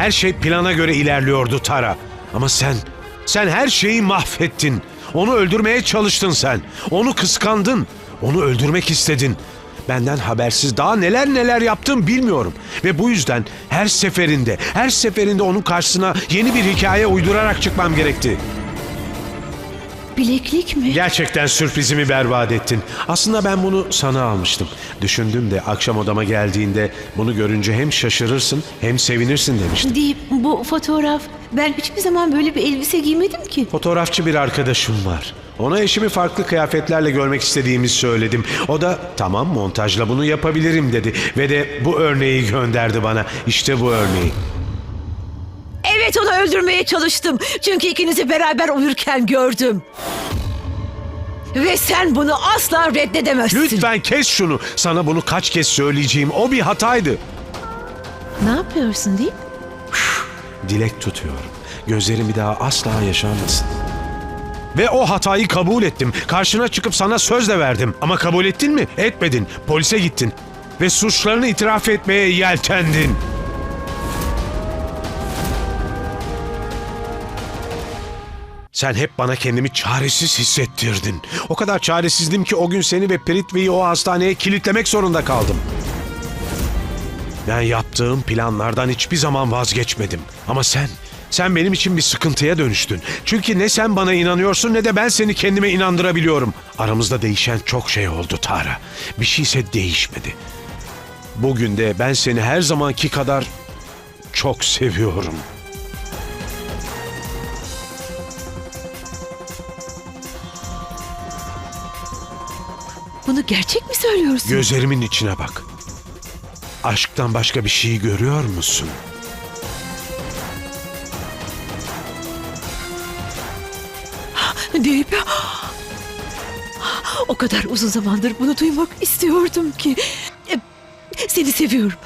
Her şey plana göre ilerliyordu Tara. Ama sen, sen her şeyi mahvettin. Onu öldürmeye çalıştın sen. Onu kıskandın. Onu öldürmek istedin. Benden habersiz daha neler neler yaptım bilmiyorum. Ve bu yüzden her seferinde, her seferinde onun karşısına yeni bir hikaye uydurarak çıkmam gerekti. Bileklik mi? Gerçekten sürprizimi berbat ettin. Aslında ben bunu sana almıştım. Düşündüm de akşam odama geldiğinde bunu görünce hem şaşırırsın hem sevinirsin demiştim. Deyip bu fotoğraf. Ben hiçbir zaman böyle bir elbise giymedim ki. Fotoğrafçı bir arkadaşım var. Ona eşimi farklı kıyafetlerle görmek istediğimi söyledim. O da tamam montajla bunu yapabilirim dedi. Ve de bu örneği gönderdi bana. İşte bu örneği. Onu öldürmeye çalıştım. Çünkü ikinizi beraber uyurken gördüm. Ve sen bunu asla reddedemezsin. Lütfen kes şunu. Sana bunu kaç kez söyleyeceğim. O bir hataydı. Ne yapıyorsun deyip? Dilek tutuyorum. Gözlerim bir daha asla yaşanmasın. Ve o hatayı kabul ettim. Karşına çıkıp sana söz de verdim. Ama kabul ettin mi? Etmedin. Polise gittin. Ve suçlarını itiraf etmeye yeltendin. Sen hep bana kendimi çaresiz hissettirdin. O kadar çaresizdim ki o gün seni ve Pritvi'yi o hastaneye kilitlemek zorunda kaldım. Ben yaptığım planlardan hiçbir zaman vazgeçmedim. Ama sen, sen benim için bir sıkıntıya dönüştün. Çünkü ne sen bana inanıyorsun ne de ben seni kendime inandırabiliyorum. Aramızda değişen çok şey oldu Tara. Bir şeyse değişmedi. Bugün de ben seni her zamanki kadar çok seviyorum. Bunu gerçek mi söylüyorsun? Gözlerimin içine bak. Aşktan başka bir şey görüyor musun? Deyip o kadar uzun zamandır bunu duymak istiyordum ki. E, Seni seviyorum.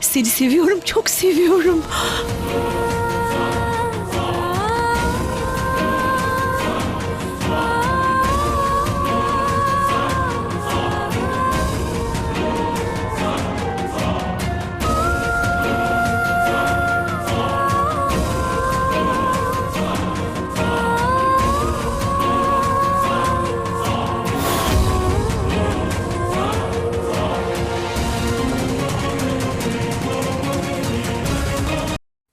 Seni seviyorum, çok seviyorum.